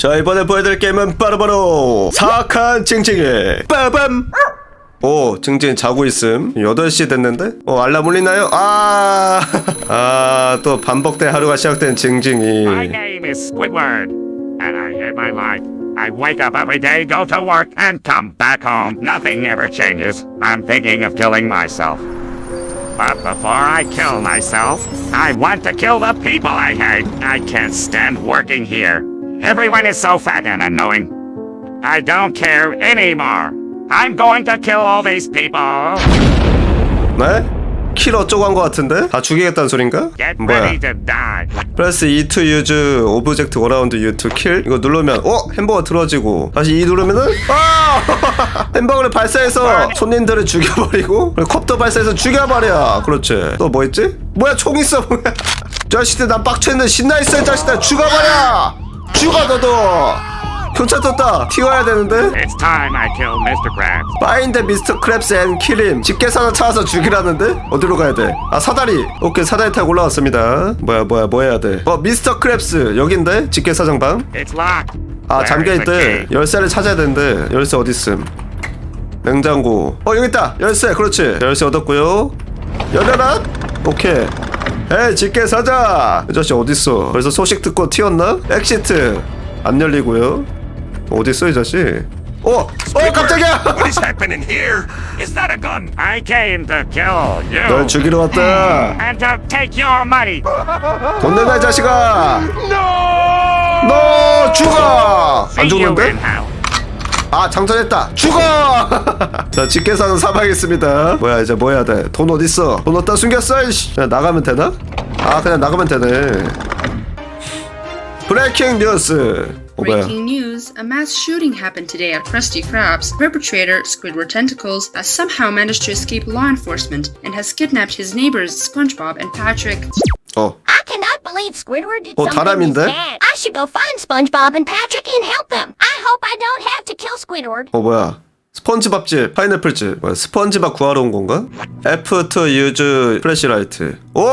자 이번에 보여드릴 게임은 바로바로 사악한 징징이 빠밤 오 징징 자고 있음 8시 됐는데? 어 알람 울리나요? 아, 아아또 반복된 하루가 시작된 My 징징이 name is Squidward, and I hate my life. I wake up every day, go to work, and come back home. Nothing ever changes. I'm thinking of killing myself. But before I kill myself, I want to kill the people I hate. I can't stand working here. Everyone is so fat and annoying. I don't care anymore. I'm going to kill all these people. 네? 킬 어쩌고 한거 같은데? 다 죽이겠다는 소린가? Get 뭐야 ready to die. 플러스 E to use 오브젝트 어라운드 U to kill 이거 누르면 어? 햄버거 들어지고 다시 E 누르면은 아! 햄버거를 발사해서 손님들을 죽여버리고 그리고 컵도 발사해서 죽여버려 그렇지 또 뭐 있지? 뭐야 총 있어 뭐야 자식들 난 빡쳐있는데 신나 있어 이 자식들 죽어버려 죽어 너도 교차 떴다 튀어야 되는데 It's time I kill Mr. Krabs. Find 미스터 크랩스 앤 킬임 집게사나 찾아서 죽이라는데? 어디로 가야 돼? 아 사다리 오케이 사다리 타고 올라왔습니다 뭐야 뭐야 뭐 해야 돼? 어 미스터 크랩스 여긴데? 집게사장방? It's locked. 아 Where is the 잠겨있대 key? 열쇠를 찾아야 되는데 열쇠 어딨음 냉장고 어 여기 있다 열쇠 그렇지 열쇠 얻었고요 열려라 오케이 에이 집게사장 이 자식 어딨어 벌써 소식 듣고 튀었나? 엑시트 안 열리고요 어딨어 이 자식 어! 어 깜짝이야 What is happening here? Is that a gun? I came to kill you. 널 죽이러 왔다 And to take your money. 돈 내놔 이 자식아 No! 너 죽어 안 See you 죽는데? hell. 아 장전했다 죽어 자 직계사는 사망했습니다 뭐야 이제 뭐 해야 돼돈 어딨어 돈 어디다 숨겼어 이씨 그냥 나가면 되나? 아 그냥 나가면 되네 브레이킹 뉴스 어 뭐야 Breaking news A mass shooting happened today at Krusty Krabs. Perpetrator, Squidward Tentacles, has somehow managed to escape law enforcement and has kidnapped his neighbors SpongeBob and Patrick. 어 I cannot believe Squidward did 어, something 다람인데? this bad. I should go find SpongeBob and Patrick and help them. I hope I don't have to kill Squidward. 어 뭐야 스펀지밥집 파인애플집 뭐야 스펀지밥 구하러 온 건가? F to use 플래시라이트 오!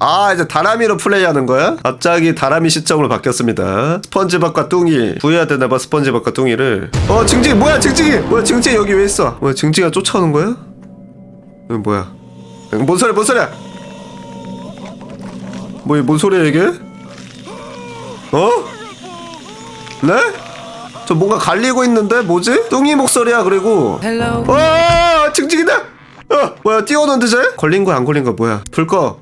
아 이제 다람이로 플레이하는 거야? 갑자기 다람이 시점으로 바뀌었습니다 스펀지밥과 뚱이 구해야 되나봐 스펀지밥과 뚱이를 어 징징이 뭐야 징징이 뭐야 징징이 여기 왜 있어 뭐야 징징이가 쫓아오는 거야? 이거 뭐야 뭔 소리야 뭔 소리야 뭐, 뭔 소리야 이게? 어? 네? 저 뭔가 갈리고 있는데 뭐지? 뚱이 목소리야 그리고 헬로 와 징징이다 어 뭐야 뛰어오는데 쟤? 걸린 거야 안 걸린 거야 뭐야 불 꺼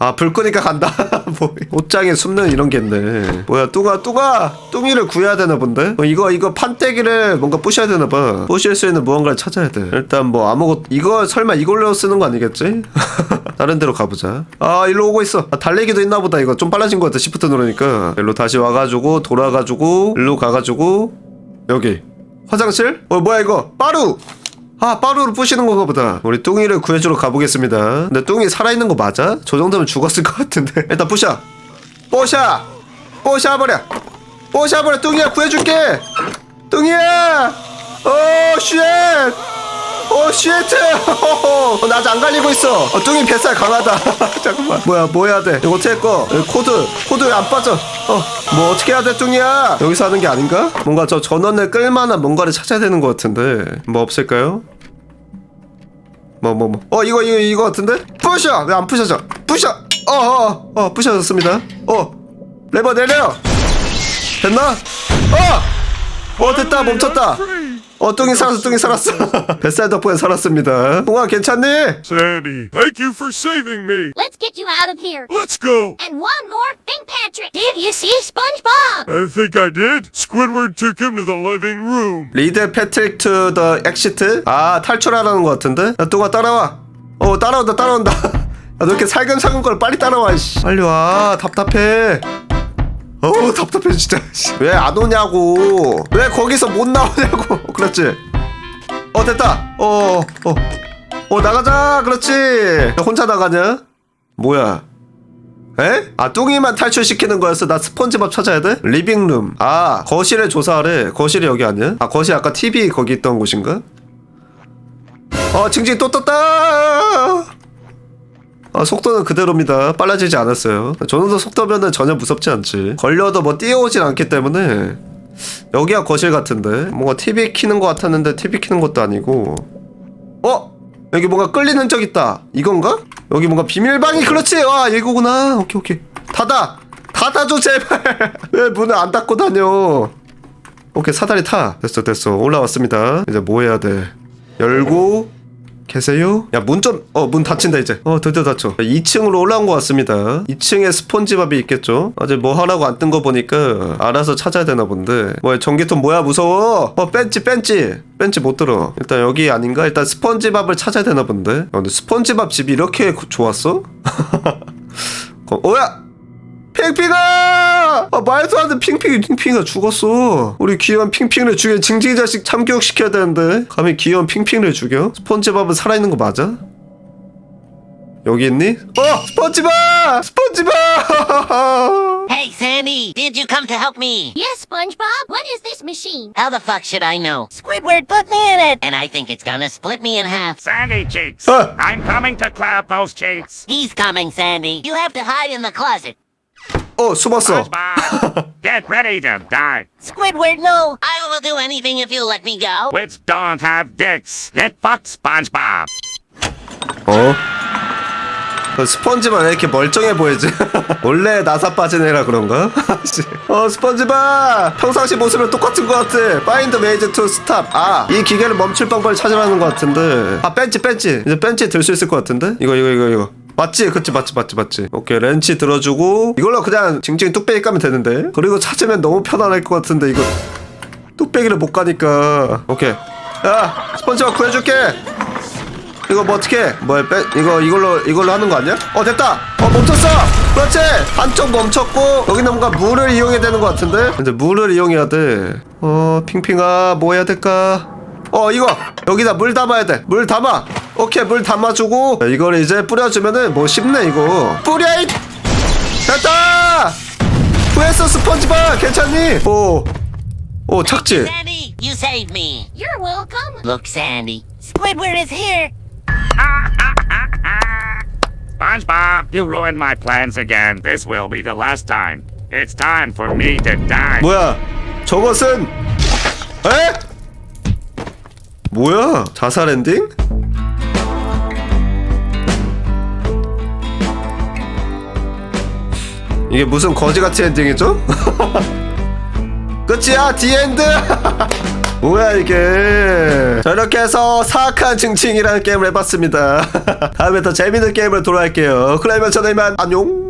아 불 끄니까 간다. 뭐 옷장에 숨는 이런 게 있네. 뭐야 뚱아 뚱아 뚱이를 구해야 되나 본데? 어, 이거 이거 판때기를 뭔가 부셔야 되나 봐. 부실 수 있는 무언가를 찾아야 돼. 일단 뭐 아무것 이거 설마 이걸로 쓰는 거 아니겠지? 다른 데로 가보자. 아 일로 오고 있어. 아, 달리기도 있나 보다 이거. 좀 빨라진 것 같아 시프트 누르니까. 일로 다시 와가지고 돌아가지고 일로 가가지고 여기. 화장실? 어 뭐야 이거? 빠루 아 빠루를 부시는 건가 보다. 우리 뚱이를 구해주러 가보겠습니다. 근데 뚱이 살아있는 거 맞아? 저 정도면 죽었을 것 같은데. 일단 부셔. 뽀샤! 뽀샤버려. 뽀샤버려. 뚱이야 구해줄게. 뚱이야! 오쉣 오쉣 어, 나 아직 안 갈리고 있어. 어, 뚱이 뱃살 강하다. 잠깐만. 뭐야 뭐 해야 돼? 이거 어떻게 할거? 코드. 코드 왜 안 빠져. 어 뭐 어떻게 해야 돼 뚱이야? 여기서 하는 게 아닌가? 뭔가 저 전원을 끌만한 뭔가를 찾아야 되는 것 같은데. 뭐 없을까요? 뭐 뭐 뭐. 어 이거 이거 이거 같은데? 부셔! 왜 안 부셔져? 부셔! 어어어 어, 부셔졌습니다. 어. 레버 내려 됐나? 어! 어 됐다. 멈췄다 어 뚱이 살았어 뚱이 살았어 뱃살 덕분에 살았습니다 뚱아 괜찮니 Sandy, thank you for saving me. Let's get you out of here. Let's go. And one more thing, Patrick. Did you see SpongeBob? I think I did. Squidward took him to the living room. 리드 패트릭 투 더 엑시트 아 탈출하라는 것 같은데 야 뚱아 따라와 어 따라온다 따라온다 야, 너 이렇게 살금살금 걸 빨리 따라와 씨. 빨리 와 답답해 어우 답답해 진짜. 왜 안 오냐고. 왜 거기서 못 나오냐고. 그렇지? 어 됐다. 어어. 어, 어, 나가자. 그렇지. 야, 혼자 나가냐? 뭐야? 에? 아 뚱이만 탈출시키는 거였어? 나 스펀지밥 찾아야 돼? 리빙룸. 아 거실에 조사하래. 거실이 여기 아니야? 아 거실 아까 TV 거기 있던 곳인가? 어 징징 또 떴다 아, 속도는 그대로입니다. 빨라지지 않았어요. 저 정도 속도면은 전혀 무섭지 않지. 걸려도 뭐 뛰어오진 않기 때문에 여기가 거실 같은데 뭔가 TV 키는 것 같았는데 TV 키는 것도 아니고 어? 여기 뭔가 끌리는 적 있다. 이건가? 여기 뭔가 비밀방이 그렇지. 와 이거구나. 오케이 오케이. 닫아. 닫아줘 제발. 왜 문을 안 닫고 다녀? 오케이 사다리 타. 됐어 됐어 올라왔습니다. 이제 뭐 해야 돼? 열고 계세요? 야 문 좀 어 문 닫힌다 이제. 어 드디어 닫혀. 2층으로 올라온 것 같습니다. 2층에 스폰지밥이 있겠죠? 어제 뭐 하라고 안 뜬 거 보니까 알아서 찾아야 되나 본데. 뭐야 전기톱 뭐야 무서워? 어 벤치 벤치 벤치 못 들어. 일단 여기 아닌가? 일단 스폰지밥을 찾아야 되나 본데. 어, 근데 스폰지밥 집이 이렇게 고- 좋았어? 어, 어 야! 핑핑아! 아, 말도 안 돼. 핑핑이, 핑핑이가 죽었어. 우리 귀여운 핑핑을 죽여. 징징이 자식 참교육 시켜야 되는데. 감히 귀여운 핑핑을 죽여? 스폰지밥은 살아있는 거 맞아? 여기 있니? 어! 스폰지밥! 스폰지밥! Hey, Sandy, did you come to help me? Yes, SpongeBob. What is this machine? How the fuck should I know? Squidward put me in it. And I think it's gonna split me in half. Sandy cheeks. Huh. I'm coming to clap those cheeks. He's coming, Sandy. You have to hide in the closet. 어, 숨었어. SpongeBob, get ready to die. Squidward, no. I will do anything if you let me go. Which don't have dicks. Get fucked, SpongeBob. 어? 어, 스펀지밥 왜 이렇게 멀쩡해 보이지? 원래 나사 빠진 애라 그런가? 씨. 어 스펀지밥 평상시 모습이랑 똑같은 것 같아 Find ways to stop 아이 기계를 멈출 방법을 찾으라는 것 같은데 아 벤치 벤치 이제 벤치 들 수 있을 것 같은데? 이거 이거 이거 이거 맞지? 그치 맞지 맞지 맞지 오케이 렌치 들어주고 이걸로 그냥 징징 뚝배기 까면 되는데 그리고 찾으면 너무 편안할 것 같은데 이거 뚝배기를 못 가니까 오케이 야 스펀지밥 구해줄게 이거 뭐 어떻게? 뭐 빼? 이거 이걸로 이걸로 하는 거 아니야? 어 됐다. 어 멈췄어. 그렇지. 한쪽 멈췄고 여기는 뭔가 물을 이용해야 되는 것 같은데. 이제 물을 이용해야 돼. 어 핑핑아 뭐 해야 될까? 어 이거 여기다 물 담아야 돼. 물 담아. 오케이 물 담아주고 이걸 이제 뿌려주면은 뭐 쉽네 이거. 뿌려 이. 됐다. 구했어 스펀지밥 괜찮니? 오. 오 착지. Sandy, you saved me. You're welcome. Look, Sandy. Squidward is here. SpongeBob, you ruined my plans again. This will be the last time. It's time for me to die. 뭐야? 저것은 에? 뭐야? 자살 엔딩? 이게 무슨 거지같이 엔딩이죠? 끝이야? 디엔드? 뭐야 이게? 자 이렇게 해서 사악한 징징이라는 게임을 해봤습니다. 다음에 더 재밌는 게임을 돌아올게요. 그러면 저는 이만. 안녕